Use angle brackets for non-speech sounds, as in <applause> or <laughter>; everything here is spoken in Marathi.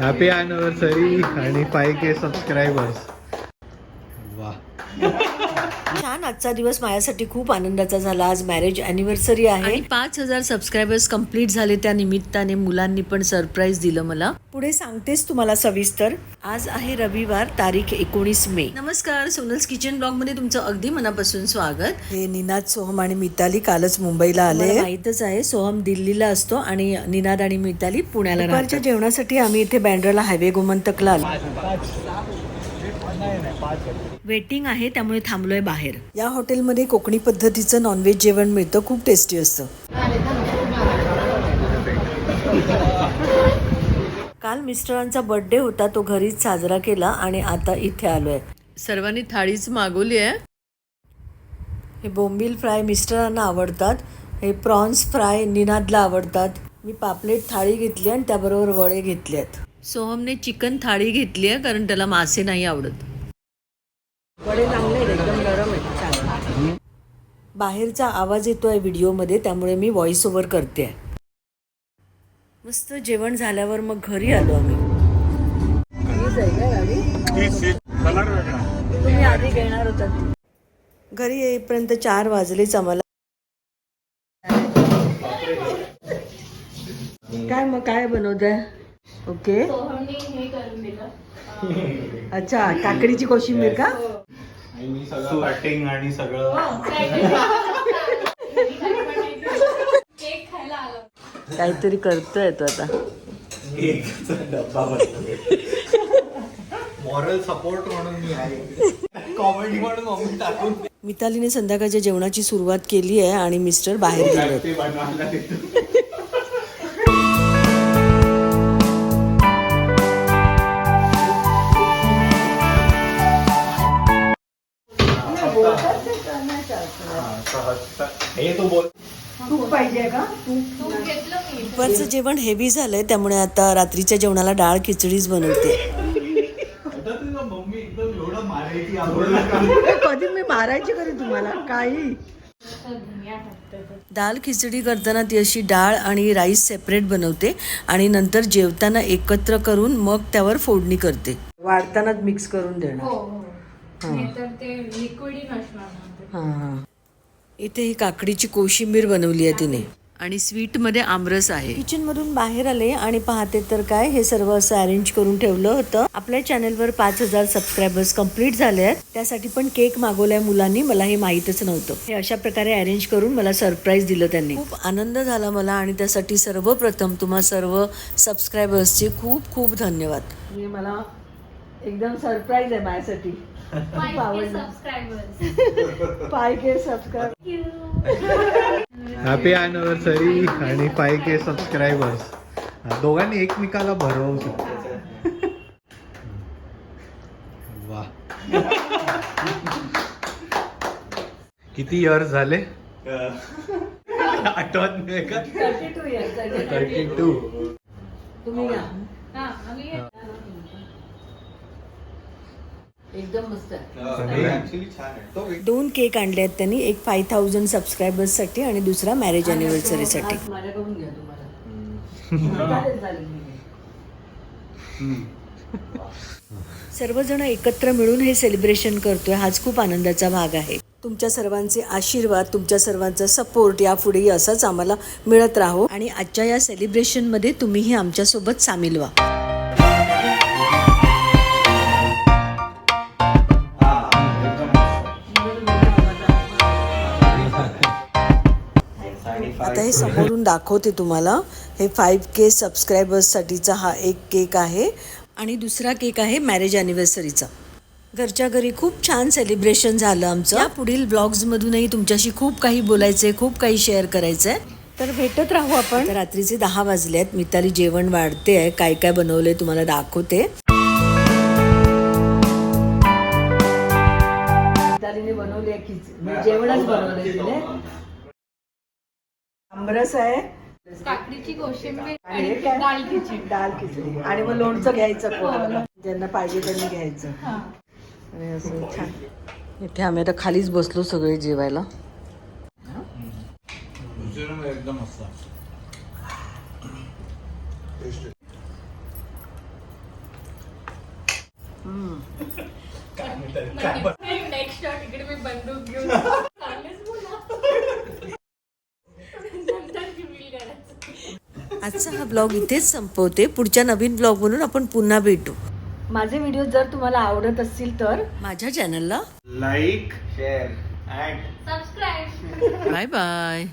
हॅपी अॅनिव्हर्सरी आणि फाय के सबस्क्रायबर्स वा. <laughs> छान आजचा दिवस माझ्यासाठी खूप आनंदाचा झाला. आज मॅरेज अॅनिव्हर्सरी आहे. आणि पाच हजार सबस्क्रायबर्स कंप्लीट झाले त्या निमित्ताने मुलांनी पण सरप्राईज दिलं मला. पुढे सांगतेच तुम्हाला सविस्तर. आज आहे रविवार तारीख एकोणीस मे. नमस्कार सोनल्स किचन ब्लॉगमध्ये तुमचं अगदी मनापासून स्वागत. हे निनाद सोहम आणि मिताली कालच मुंबईला आले. माहितच आहे सोहम दिल्लीला असतो आणि निनाद आणि मिताली पुण्याला जेवणासाठी आम्ही इथे बँड्राला हायवे गोमंतकला आलो. वेटिंग आहे त्यामुळे थांबलोय बाहेर. या हॉटेलमध्ये कोकणी पद्धतीचं नॉनव्हेज जेवण मिळतं खूप टेस्टी असतं. काल मिस्टरांचा बर्थडे होता तो घरीच साजरा केला आणि आता इथे आलोय. सर्वांनी थाळीच मागवली आहे. हे बोंबील फ्राय मिस्टरांना आवडतात हे प्रॉन्स फ्राय निनादला आवडतात. मी पापलेट थाळी घेतली आणि त्याबरोबर वडे घेतले आहेत सोहमने चिकन थाळी घेतली आहे कारण त्याला मासे नाही आवडत. वडे चांगले एकदम गरम आहेत बाहेरचा आवाज येतोय व्हिडिओमध्ये त्यामुळे मी व्हॉइस ओव्हर करते मस्त जेवण झाल्यावर मग घरी आलो आम्ही. आहे? तुम्ही आधी घेणार होतात घरी येईपर्यंत चार वाजलेच आम्हाला. काय मग काय बनवत आहे ओके. <laughs> अच्छा काकडीची कोशिंबीर का? आणि मी सगळं कटिंग आणि सगळं <laughs> काहीतरी करतोय तो आता. केकचा डब्बा मॉरल सपोर्ट म्हणून मी आहे. कॉमेडी म्हणून मम्मी टाकून मितालीने संध्याकाळच्या जेवणाची सुरुवात केली आहे आणि मिस्टर बाहेर गेले. तूप दुपारचं जेवण हेवी झालंय त्यामुळे आता रात्रीच्या जेवणाला डाळ खिचडीच बनवते. कधी मी मारायची कधी तुम्हाला? काही. डाळ खिचडी करताना ती अशी डाळ आणि राईस सेपरेट बनवते आणि नंतर जेवताना एकत्र करून मग त्यावर फोडणी करते. वाढतानाच मिक्स करून देणार. हो हो. नाहीतर ते लिक्विडी नसणार ना ते. हा हा. इथे ही काकडीची कोशिंबीर बनवली आहे तिने. आणि स्वीटमध्ये आमरस आहे. किचन मधून बाहेर आले आणि पाहते तर काय हे सर्व असं अरेंज करून ठेवलं होतं. आपल्या चॅनेलवर पाच हजार सबस्क्रायबर्स कंप्लीट झाले आहेत. त्यासाठी पण केक मागवलाय मुलांनी मला हे माहीतच नव्हतं. हे अशा प्रकारे अरेंज करून मला सरप्राईज दिलं त्यांनी. खूप आनंद झाला मला आणि त्यासाठी सर्वप्रथम तुम्हा सर्व सबस्क्रायबर्सचे खूप खूप धन्यवाद. मला एकदम सरप्राईज आहे माझ्यासाठी. खूप आवडलं. Five K subscribe happy anniversary आणि फाय के सबस्क्रायबर्स दोघांनी एकमेकाला भरवू शकतो. वा. किती इयर्स झाले? आठवत नाही का? Thirty two years thirty two तुम्ही घ्या. हा, आम्ही एकदम मस्त आहे. दोन केक आणले आहेत त्यांनी एक फाय थाउजंड सबस्क्रायबर्ससाठी आणि दुसरा मॅरेज अॅनिव्हर्सरीसाठी माझ्याकडून घ्या तुम्हाला. सर्वजण एकत्र मिळून हे सेलिब्रेशन करतोय हाच खूप आनंदाचा भाग आहे. तुमच्या सर्वांचे आशीर्वाद तुमच्या सर्वांचा सपोर्ट यापुढेही असाच आम्हाला मिळत राहो. आणि आजच्या या सेलिब्रेशनमध्ये तुम्हीही आमच्यासोबत सामील व्हा. आता हे समोरून दाखवते तुम्हाला. हे फाईव्ह के सबस्क्रायबर्ससाठीचा हा एक केक आहे. आणि दुसरा केक आहे मॅरेज अॅनिव्हर्सरीचा घरच्या घरी खूप छान सेलिब्रेशन झालं आमचं. या पुढील ब्लॉग्समधूनही तुमच्याशी खूप काही बोलायचंय खूप काही शेअर करायचंय. तर भेटत राहू आपण. रात्रीचे दहा वाजले आहेत मिताली जेवण वाढते आहे काय काय बनवलंय तुम्हाला दाखवते. मितालीने बनवली आहे खिच जेवणच बनवलंय तिने आमरस आहे. काकडीची कोशिंबीर आणि हे? डाळ खिचडी. डाळ खिचडी. आणि मग लोणचं घ्यायचं कोणाला. ज्यांना पाहिजे त्यांनी घ्यायचं. हा. आणि असं छान. इथे आम्ही आता खालीच बसलो सगळे जेवायला. एकदम मस्त. नेक्स्ट शॉट इकडे मी बंदूक घेऊन चांगलेच बोला. नंतर reveal करायचं. आजचा हा ब्लॉग इथेच संपवते. पुढच्या नवीन ब्लॉग म्हणून आपण पुन्हा भेटू. माझे व्हिडिओ जर तुम्हाला आवडत असतील तर माझ्या चॅनलला like share and Subscribe. Bye bye